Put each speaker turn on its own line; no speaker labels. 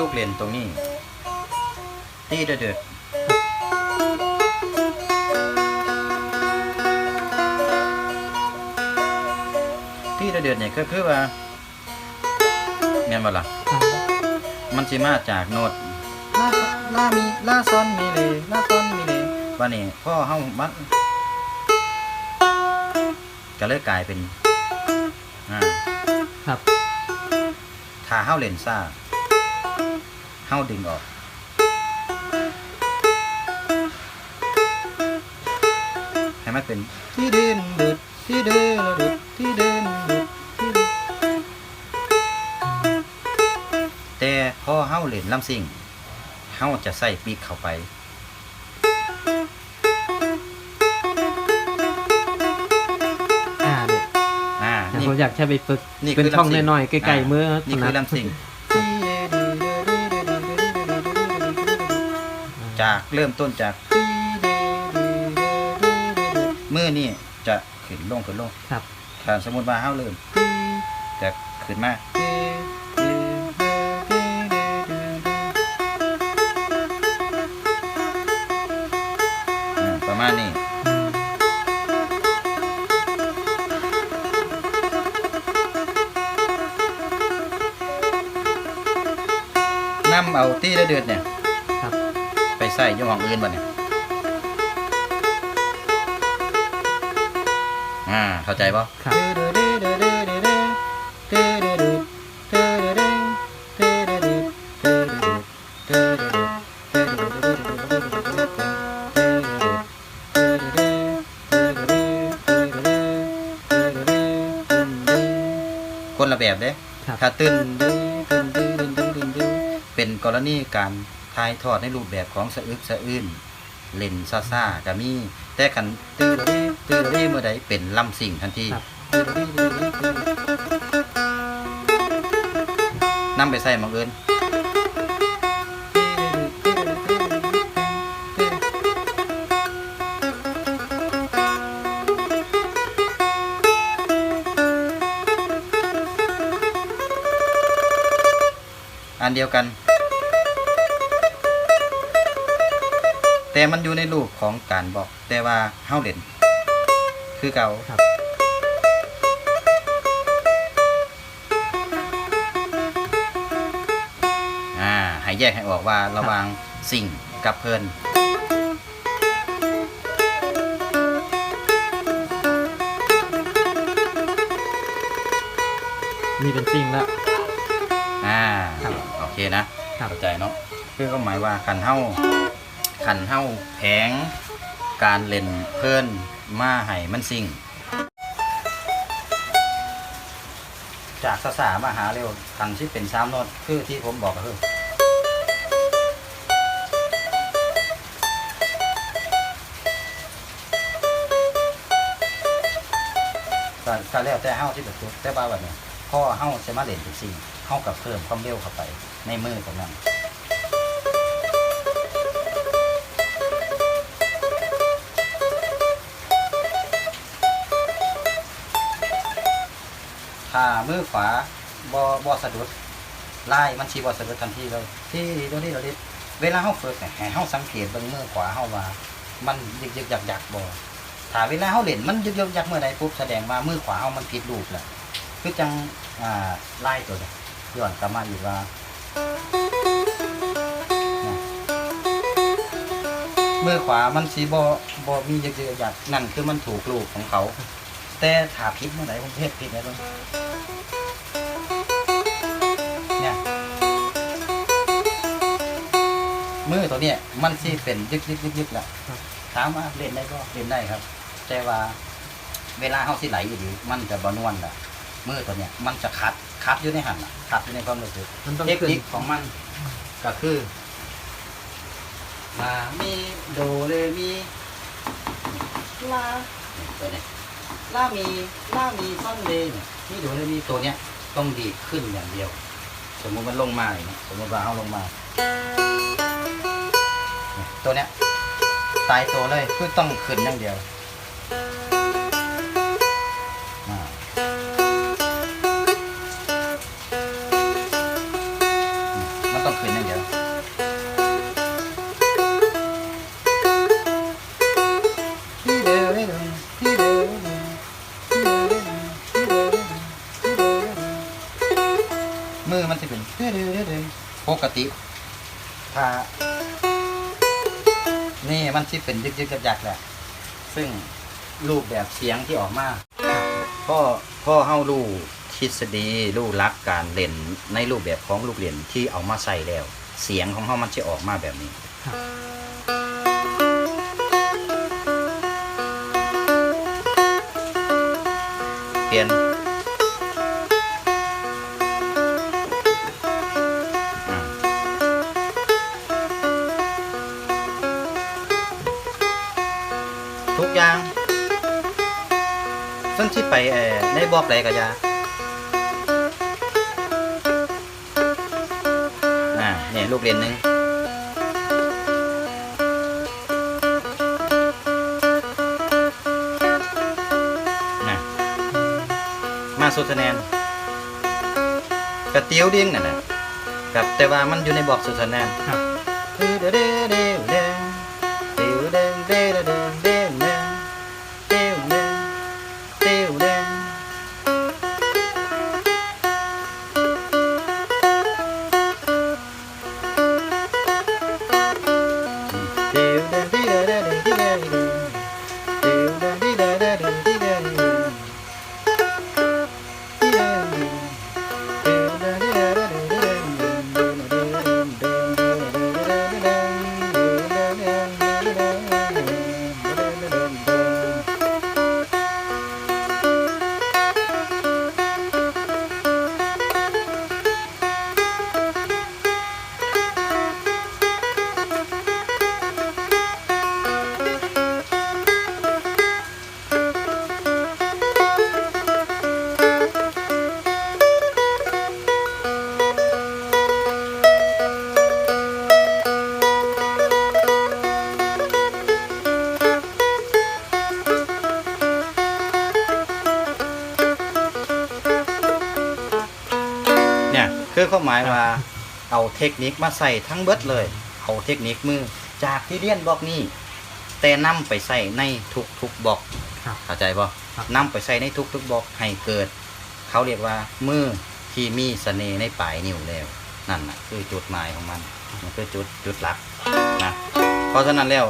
ลูกเล่นตรงนี้ ตีเดือดๆที่เดือดๆเนี่ยก็คือว่าแม่นบ่ล่ะ
ครับ
มันสิมาจากโน้ตลาลามีลาซอนมีเลลาซอนมีเลวันนี้พ่อเฮามันก็เลยกลายเป็นอ่า
ครับ
ถ้าเฮาเล่นซ่า เฮาดึงออกให้มันเป็นที่เดินดุดที่เดินดุดที่เดินดุดที่เดินแต่พอเฮาเล่นลำซิ่งเฮาจะใส่ปีกเข้าไป
อ่าเนี่ย
อ่านี่
ผมอยากจะไปฝึก
นี่
เป็น
คือ
ช่อง
ลำซิ่ง
น้อยๆใกล้ๆมือ
นี่คือ
ถนัด
ลำซิ่ง จากเริ่มต้นจากมือนี่จะขึ้นลงขึ้นลง
ครับ
ถ้าสมมติว่าเฮาเริ่มจะขึ้นมาอ่าประมาณนี้
อืม
นำเอาที่เดือดๆเนี่ย
ครับ
ไป ใส่อยี่ห้องอื่นบ่เนี่ยอ่าเข้าใจป่ะ
ครับ
คนละแบบเด้
ครับ
ถ้าตื่นดึงตื่นดึงดึงดึงดึงดึงเป็นกรณีการ ถ่ายทอดในรูปแบบของสะอึกสะอื้นเล่นซาซาก็มี แต่กันตื่นดีตื่นดีเมื่อใดเป็นลำสิ่งทันที
ครับ
นำไปใส่หมองเอินอันเดียวกัน แต่มันอยู่ในรูปของการบอก แต่ว่าเฮาเล่น คือเก่า
ครับ
อ่าให้แยกให้ออกว่าระหว่างสิ่งกับเพลิน
นี่เป็นสิ่งละ
อ่า
ครับ
โอเคนะครับ เข้าใจเนาะคือก็หมายว่าขันเฮ้า ขันเฮ้าแผง การเล่นเพลินมาให้มันสิ่ง จากสสามาหาเร็วขันที่เป็นสามโนดคือที่ผมบอกก็คือก็ก็แล้วแต่เฮ้าที่เป็นตัวแต่บ้าแบบนี้พ่อเฮ้าจะมาเล่นเป็นสิ่งเฮ้ากับเพิ่มความเร็วเข้าไปในมือของมัน ถ้ามือขวาบอบอสะดุดไล่มันชีบอสะดุดทันทีเลยที่ตัวนี้เราดิเวลาเฮาฝึกเนี่ยให้เฮาสังเกตเบิ่งมือขวาเฮาว่า มันยึกยึกยักยักบ่ถ้าเวลาเฮาเล่นมันยึกยึกยักเมื่อใดปุ๊บแสดงว่ามือขวาเฮามันผิดรูปแหละคือจังอ่าไล่ตัวเนี่ยย้อนกลับมาอีกว่ามือขวามันสีบอบอมีเยอะๆอย่างนั่นคือมันถูกลูกของเขา แต่ถ้าผิดเมื่อไหร่ผมเพศผิดแล้วเนี่ยมือตัวเนี้ยมันสิเป็นยึกยึกยึกยึกแหละ
ครับ
ถามว่าเล่นได้ก็เล่นได้ครับ แต่ว่าเวลาเขาสิไหลอยู่ดีมันจะบนวนแหละมือตัวเนี้ยมันจะคัดคัดอยู่ในหันน่ะคัดอยู่ในความรู้สึก
มันต้อง
เทค
ขึ้น
นิคของมันก็คือลามีโดเรมีลาตัวเนี้ย ล่ามีล่ามีซ่อนเลนนี่เดี๋ยวเรามีตัวเนี้ยต้องดีขึ้นอย่างเดียว สมมติมันลงมาอย่างเงี้สมมติเราเอาลงมา ตัวเนี้ยตายตัวเลยคือต้องขึ้นอย่างเดียวมันต้องขึ้นอย่างเดียวที่เดียวที่เดียว ปกติถ้านี่มันที่เป็นยึกยึกยักยัแหละซึ่งรูปแบบเสียงที่ออกมาพ่อพ่อเฮารู้ทฤษฎีรู้รักการเล่นในรูปแบบของลูกเรียนที่เอามาใส่แล้ว เสียงของเฮามันจะออกมาแบบนี้ อย่างซึ่งที่ไปในบอกไรก็ยาาเนี่ยลูกเรียนหนึ่งมาสุดแนนกระเตี้ยวเด้งนั่นแหละกับแต่ว่ามันอยู่ในบอกสุดแนนเดี๋เดี๋เดี๋ย คือความหมายว่า เอาเทคนิคมาใส่ทั้งเบิดเลย เอาเทคนิคมือ จากที่เรียนบล็อกนี้ แต่นำไปใส่ในทุกทุกๆบล็อก
ครับ
เข้าใจป่ะ
ครับ
นำไปใส่ในทุกทุกๆบล็อกให้เกิด เขาเรียกว่ามือที่มีเสน่ห์ในปลายนิ้วแล้วนั่นน่ะคือจุดหมายของมันมันคือจุดจุดหลักนะเพราะฉะนั้นแล้ว